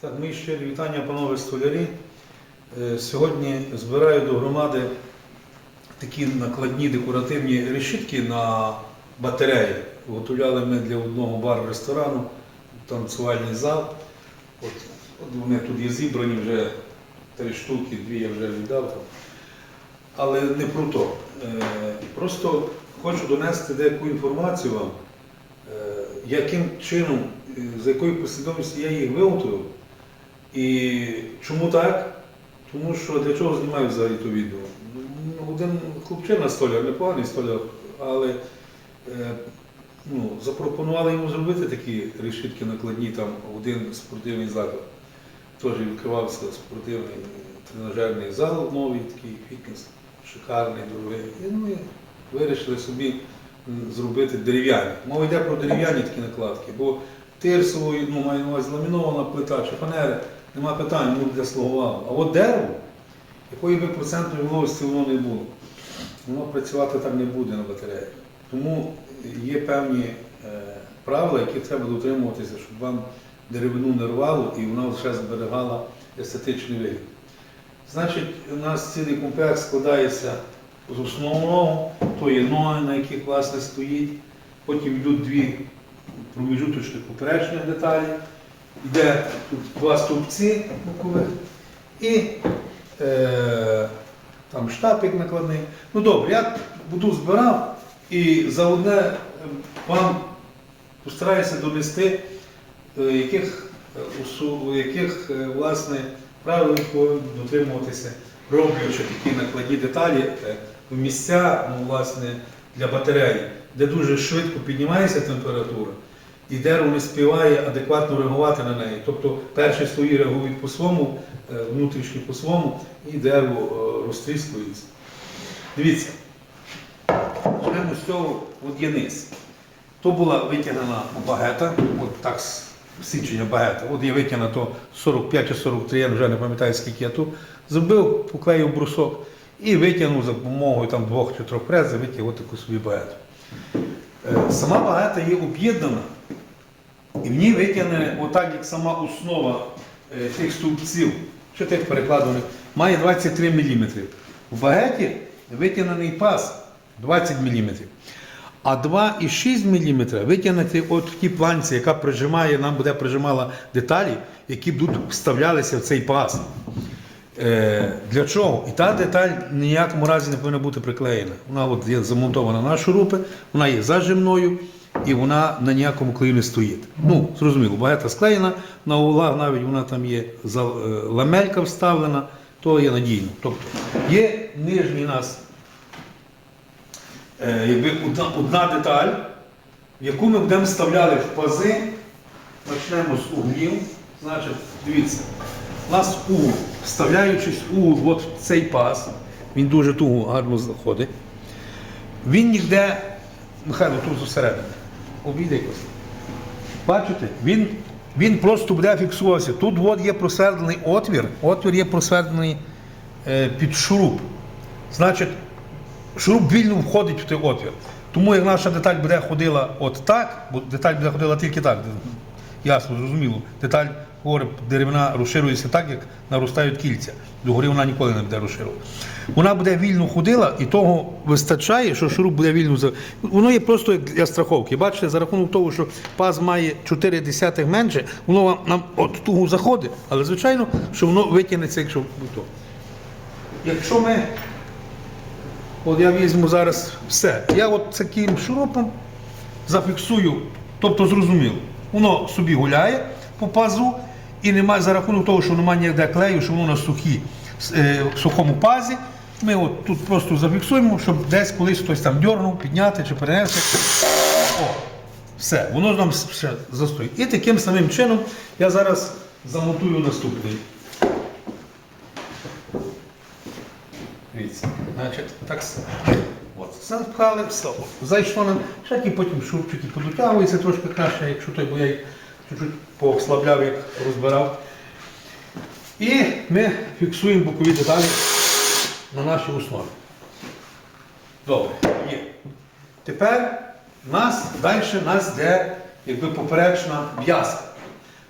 Так, мої щирі вітання, панове столярі. Е, Сьогодні збираю до громади такі накладні декоративні решітки на батареї. Готували ми для одного бару-ресторану, танцювальний зал. От, от вони тут є зібрані вже три штуки, дві я вже віддав. Але не про то. Е, Просто хочу донести деяку інформацію вам, е, яким чином, за якою послідовністю я їх виготовив. І чому так? Тому що для чого знімаю взагалі то відео? Ну, Один хлопчина столяр, непоганий столяр, але е, ну, запропонували йому зробити такі решітки накладні, там один спортивний заклад. Теж відкривався спортивний тренажерний зал, новий такий фітнес, шикарний, дорогий. І ми вирішили собі зробити дерев'яні. Мова йде про дерев'яні такі накладки, бо тирсової, ну, маю на увазі ламінована плита чи фанери, нема питань, воно буде слугувало. А от дерево, якої би процентної вологості воно не було, воно працювати так не буде на батареї. Тому є певні е, правила, які треба дотримуватися, щоб вам деревину не рвало і вона лише зберігала естетичний вигляд. Значить, у нас цілий комплекс складається з основного, то є ноги, на яких власне стоїть. Потім йдуть дві проміжуточних поперечних деталі. Йде тут два стовпці бокових і е, там штапик накладний. Ну добре, я буду збирав і за одне е, вам постараюся донести, е, яких, е, яких власне, правил дотримуватися, роблячи такі накладні деталі в місця ну, власне, для батареї, де дуже швидко піднімається температура. І дерево не співає адекватно реагувати на неї. Тобто перші слої реагують по своєму, е, внутрішні по своєму, і дерево розтріскується. Дивіться, почнемо з цього от є. То була витягнена багета, от так січення багета. От є витягнена то 45 чи 43, я вже не пам'ятаю, скільки я тут. Зробив, поклеїв брусок і витягнув за допомогою там, двох чи трьох фрез, витягнув таку собі багету. Е, Сама багета є об'єднана, і в ній витягнена, отак як сама основа е, тих стовпців, чи тих перекладених, має 23 мм. В багеті витягнений паз 20 мм. А 2,6 мм витягнути от в тій планці, яка прижимає, нам буде прижимала деталі, які будуть вставлялися в цей паз. Е, для чого? І та деталь ніякому разі не повинна бути приклеєна. Вона от є замонтована на шурупи, вона є зажимною і вона на ніякому клею не стоїть. Ну, зрозуміло, багато склеєна, на углах навіть вона там є е, ламелька вставлена, то є надійно. Тобто є нижній нас е, якби одна, одна деталь, яку ми будемо вставляли в пази. Почнемо з углів. Значить, дивіться, у нас угол, вставляючись угол от цей паз, він дуже туго гарно заходить. Він ніде, Михайло, тут зосередини, якось. Бачите, він, він просто буде фіксуватися. Тут от є просвердлений отвір, отвір є просвердлений е, під шуруп. Значить, шуруп вільно входить в той отвір. Тому як наша деталь буде ходила от так, бо деталь буде ходила тільки так, ясно, зрозуміло. Деталь говорить, деревина розширюється так, як наростають кільця. Догори вона ніколи не буде розширювати. Вона буде вільно ходила, і того вистачає, що шуруп буде вільно. Воно є просто як для страховки. Бачите, за рахунок того, що паз має 4 десятих менше, воно вам нам от туго заходить, але звичайно, що воно витягнеться, якщо то. Якщо ми От я візьму зараз все. Я от таким шурупом зафіксую, тобто зрозуміло, воно собі гуляє по пазу і немає за рахунок того, що немає ніде клею, що воно на сухі, е, сухому пазі. Ми от тут просто зафіксуємо, щоб десь колись хтось там дьорнув, підняти чи перенести. О, все, воно нам ще застоїть. І таким самим чином я зараз замонтую наступний. Дивіться, значить, так. От, запхали, все. Зайшло нам, ще ті потім шурчики подутягуються трошки краще, якщо той, бо я їх чуть-чуть пообслабляв, як розбирав. І ми фіксуємо бокові деталі на нашій основі. Добре, є. Тепер нас далі нас йде якби поперечна в'язка.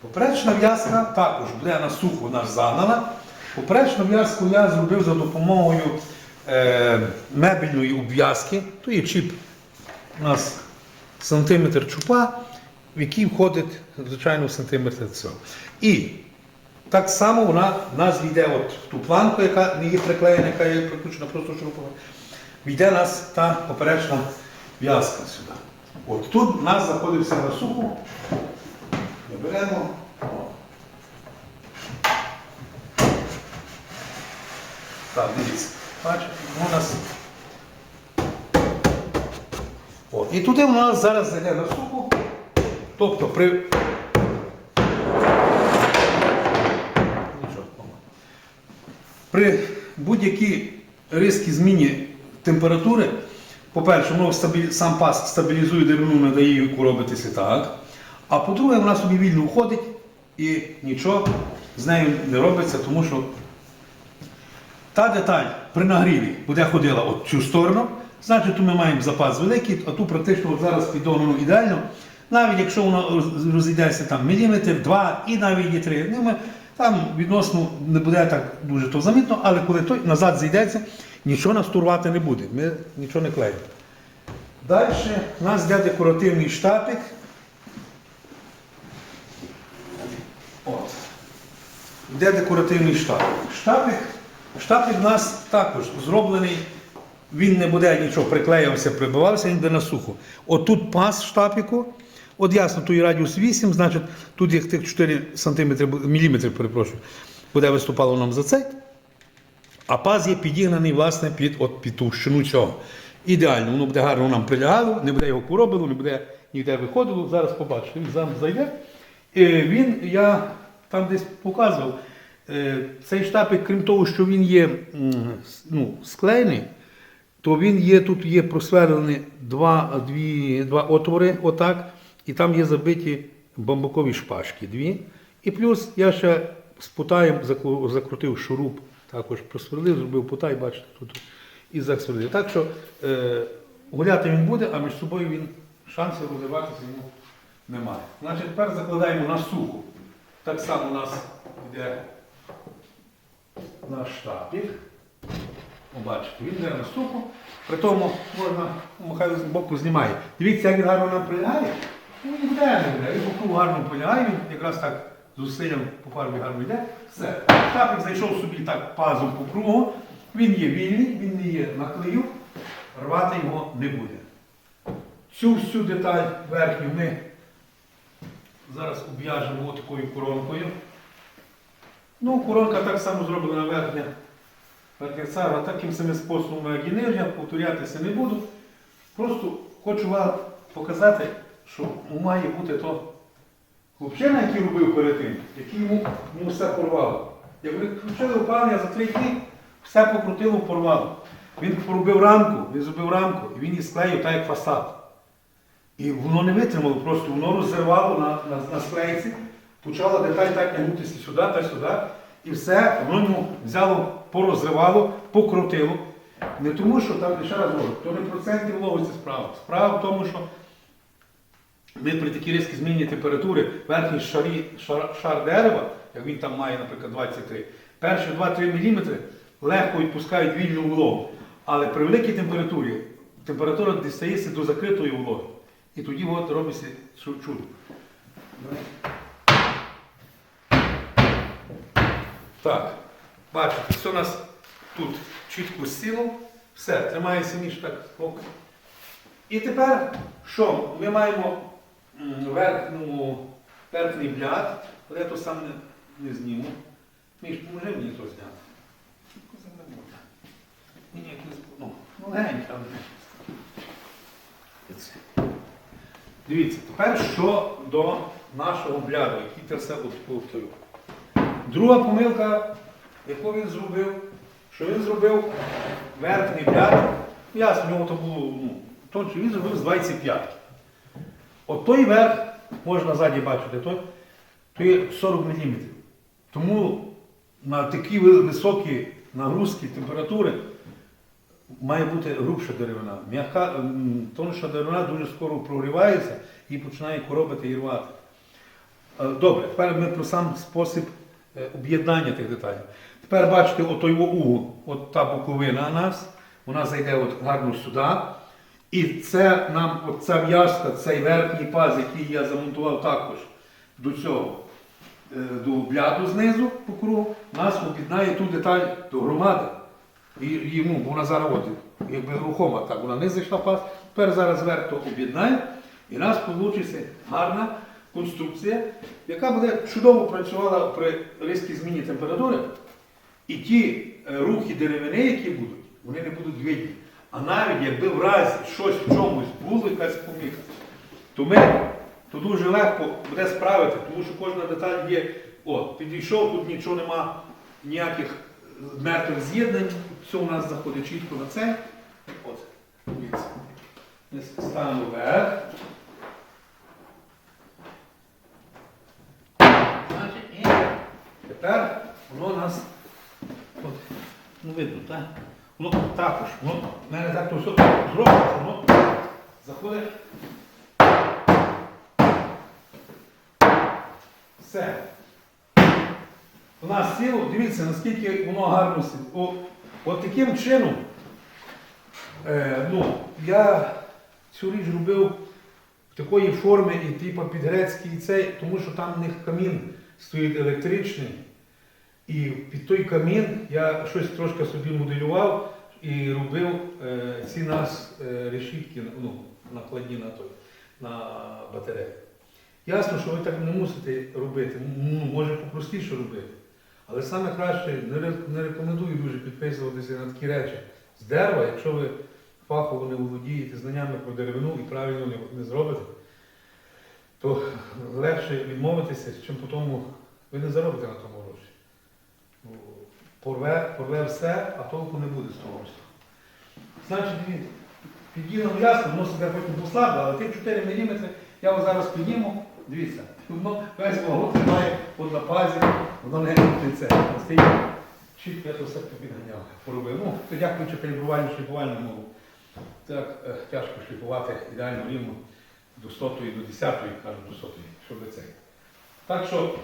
Поперечна в'язка також буде на сухо наш загнана. Поперечну в'язку я зробив за допомогою е, мебельної обв'язки. То є чіп у нас сантиметр чупа, в який входить, звичайно, сантиметр цього. І так само вона в нас війде от в ту планку, яка не є приклеєна, яка є прикручена просто шурупом. Війде нас та поперечна в'язка сюди. От тут в нас заходився на суху. Ми беремо. Так, дивіться. Бачите, у нас. О, і туди у нас зараз зайде на суху. Тобто при. При будь-якій різкій зміні температури, по-перше, воно сам пас стабілізує деревину, не дає їй робитися так. А по-друге, вона собі вільно входить і нічого з нею не робиться, тому що та деталь при нагріві буде ходила от цю сторону, значить, тут ми маємо запас великий, а тут практично от зараз підогнано ідеально. Навіть якщо воно розійдеться там міліметр, два і навіть і три, ну, ми, там відносно не буде так дуже то замітно, але коли той назад зійдеться, нічого нас турвати не буде. Ми нічого не клеїмо. Далі у нас йде декоративний штапик. От. Йде декоративний штапик. Штапик, штапик у нас також зроблений, він не буде нічого приклеювався, прибивався, він йде на сухо. От тут пас штапіку, от ясно, тут є радіус 8, значить тут як тих 4 см, міліметри, перепрошую, буде виступало нам за цей. А паз є підігнаний власне під, от, під товщину цього. Ідеально, воно буде гарно нам прилягало, не буде його коробило, не буде ніде виходило. Зараз побачите, він зараз зайде. Е, Він, я там десь показував, е, цей штапик, крім того, що він є ну, склеєний, то він є, тут є просверлені два, дві, два отвори, отак, і там є забиті бамбукові шпажки дві. І плюс я ще з путаєм закрутив шуруп, також просверлив, зробив путай, бачите, тут і засверлив. Так що е, гуляти він буде, а між собою він шансів розвиватися йому немає. Значить, тепер закладаємо на суху. Так само у нас йде наш штапік. Бачите, він йде на суху. При тому можна, Михайло з боку знімає. Дивіться, як він гарно нам прилягає. Ну, ніде не буде. Він по кругу гарно прилягає, він якраз так зусиллям по фарбі гарно йде. Все. Штапик знайшов собі так пазом по кругу. Він є вільний, він не є наклею, рвати його не буде. Цю всю деталь верхню ми зараз обв'яжемо такою коронкою. Ну, коронка так само зроблена. Верхня цара таким самим способом, як і нижня, повторятися не буду. Просто хочу вам показати, що має бути то хлопчина, який робив перед тим, який йому, йому все порвало. Як включили опалення за три дні, все покрутило, порвало. Він поробив рамку, він зробив рамку, і він її склеїв так, як фасад. І воно не витримало, просто воно розірвало на, на, на склейці, почала деталь так тягнутися сюди та сюди, і все, воно йому взяло, порозривало, покрутило. Не тому, що там ще раз говорю, то не проценті вологості справа. Справа в тому, що ми при такій різкій зміні температури верхній шарі, шар, шар дерева, як він там має, наприклад, 23, перші 2-3 мм легко відпускають вільну вологу. Але при великій температурі температура дістається до закритої вологи. І тоді от робиться чудо. Так, бачите, все у нас тут чітко сіло, все, тримається ніж так спокійно. І тепер що? Ми маємо верхню, верхній бляд, але я то сам не, не зніму. Між, може мені то зняти. Ні, ні, якийсь, ну, не. Дивіться, тепер що до нашого бляду, який це все повторю. Друга помилка, яку він зробив, що він зробив верхній бляд, ясно, в нього то було, ну, тонче, він зробив з 25. От той верх, можна ззаді бачити, той, то є 40 мм. Тому на такі високі нагрузки, температури має бути грубша деревина. М'яка, тонша деревина дуже скоро прогрівається і починає коробити і рвати. Е, Добре, тепер ми про сам спосіб е, об'єднання тих деталей. Тепер бачите, отой угол, от та боковина у нас, вона зайде от гарно сюди. І це нам, от ця в'язка, цей верхній паз, який я замонтував також до цього, е, до бляду знизу по кругу, нас об'єднає ту деталь до громади. І, і, ну, вона зараз от, якби рухома, так, вона не зайшла паз, тепер зараз зверх то об'єднає, і у нас вийде гарна конструкція, яка буде чудово працювала при різкій зміні температури. І ті е, рухи деревини, які будуть, вони не будуть видні. А навіть якби в разі щось в чомусь було, якась поміха, то ми то дуже легко буде справити, тому що кожна деталь є. От, підійшов, тут нічого нема, ніяких мертвих з'єднань, все у нас заходить чітко на це. От, дивіться. Ми ставимо вверх. Тепер воно у нас От, ну видно, так? Воно також, воно в мене так то все зроблено, що воно заходить. Все. У нас сіло, дивіться, наскільки воно гарно сіло. От таким чином, е, ну, я цю річ робив в такої форми і типу під грецький цей, тому що там в них камін стоїть електричний. І під той камін я щось трошки собі моделював і робив е, ці нас е, решітки ну, накладні на той, на батарею. Ясно, що ви так не мусите робити, ну, може попростіше робити. Але саме краще не, рекомендую дуже підписуватися на такі речі з дерева, якщо ви фахово не володієте знаннями про деревину і правильно не, зробите, то легше відмовитися, чим потім ви не заробите на тому Порве, порве все, а толку не буде з того. Значить, дивіться, підігнано ясно, воно себе потім послабло, але тих 4 мм я вас зараз підніму, дивіться, воно весь вагон тримає от на пазі, воно не це. Чітко я то все підганяв, поробив. Ну, то дякуючи калібрувальню шліфувальному, так е, тяжко шліфувати ідеально рівно до 100 до 10 кажу, до 100 щоб це. Так що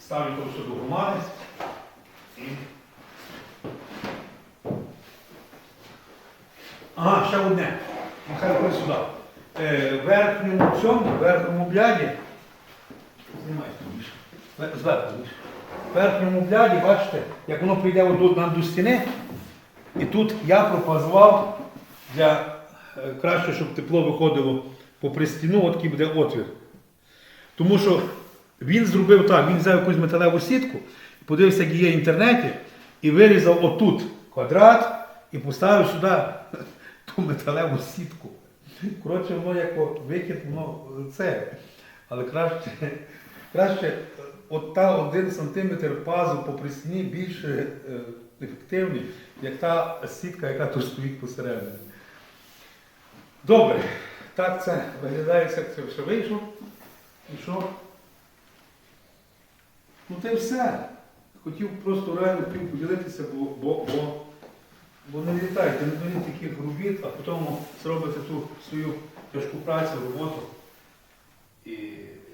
ставлю то все до громади. Ага, ще одне. Нехай ходить сюди. Е, верхньому цьому, верхньому бляді. Знімай більше. Зверху більше. Верхньому бляді, бачите, як воно прийде отут нам до стіни, і тут я пропазував для е, краще, щоб тепло виходило попри стіну, от такий буде отвір. Тому що він зробив так, він взяв якусь металеву сітку, подивився, як є в інтернеті, і вирізав отут квадрат і поставив сюди ту металеву сітку. Коротше, воно як вихід, воно це. Але краще, краще от та один сантиметр пазу по присні більш е, ефективний, як та сітка, яка тут стоїть посередині. Добре, так це виглядає, як це все вийшло. І що? Ну те все. Хотів просто реально поділитися, бо, бо, бо, бо не літайте, не беріть таких робіт, а потім зробите ту свою тяжку працю, роботу. І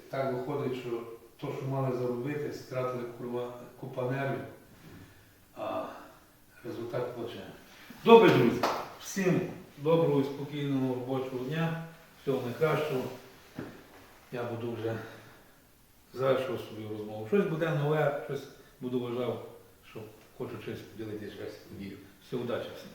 так виходить, що то, що мали заробити, стратили купа нервів, а результат плачевний. Добре, друзі, всім доброго і спокійного робочого дня, всього найкращого. Я буду вже завершувати свою розмову. Щось буде нове, щось буду вважав, що хочу щось поділитися щось подію. Все, удачи всем.